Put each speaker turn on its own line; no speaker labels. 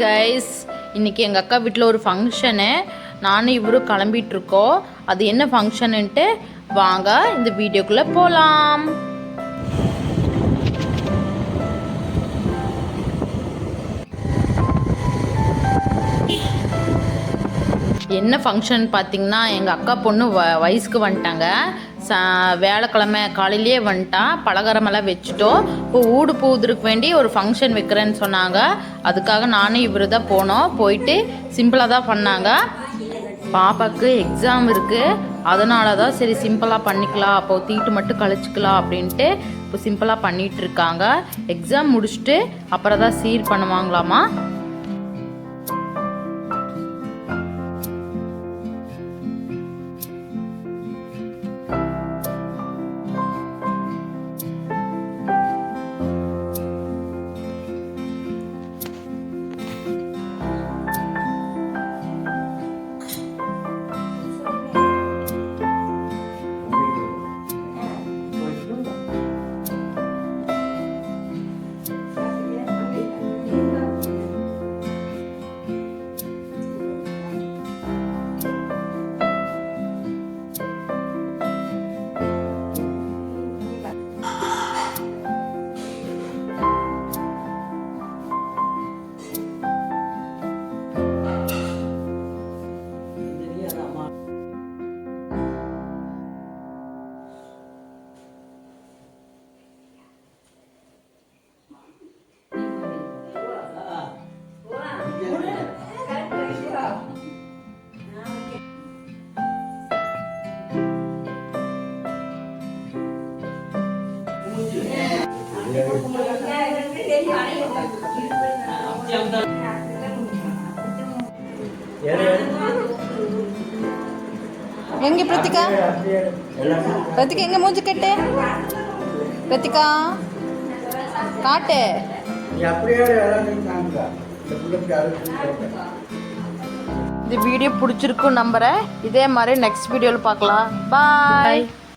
Guys இன்னைக்கு எங்கள் அக்கா வீட்டில் ஒரு ஃபங்க்ஷனு நானும் இவரும் கிளம்பிட்டு இருக்கோம். அது என்ன ஃபங்க்ஷனுன்ட்டு வாங்க இந்த வீடியோக்குள்ளே போகலாம் என்ன ஃபங்க்ஷன் பார்த்தீங்கன்னா எங்கள் அக்கா பொண்ணு வ வயசுக்கு வந்துட்டாங்க. ச வேலைக்கிழமை காலையிலேயே வந்துட்டான் பலகாரமெல்லாம் வச்சுட்டோம் இப்போ ஊடு பூதுருக்கு வேண்டி ஒரு ஃபங்க்ஷன் வைக்கிறேன்னு சொன்னாங்க. அதுக்காக நானும் இவர் தான் போனோம். போயிட்டு சிம்பிளாக தான் பண்ணாங்க. பாப்பாவுக்கு எக்ஸாம் இருக்குது அதனால தான் சரி சிம்பிளாக பண்ணிக்கலாம். அப்போ தீட்டு மட்டும் கழிச்சிக்கலாம் அப்படின்ட்டு இப்போ சிம்பிளாக பண்ணிகிட்ருக்காங்க இருக்காங்க. எக்ஸாம் முடிச்சுட்டு அப்புறம் தான் சீர் பண்ணுவாங்களாமா?
எங்க பிரத்திகா? பிரத்திகா எங்க மூஞ்சி கட்டு? பிரத்திகா காட்டு.
இந்த வீடியோ பிடிச்சிருக்கும் நம்புறேன். இதே மாதிரி நெக்ஸ்ட் வீடியோவில் பார்க்கலாம். பாய்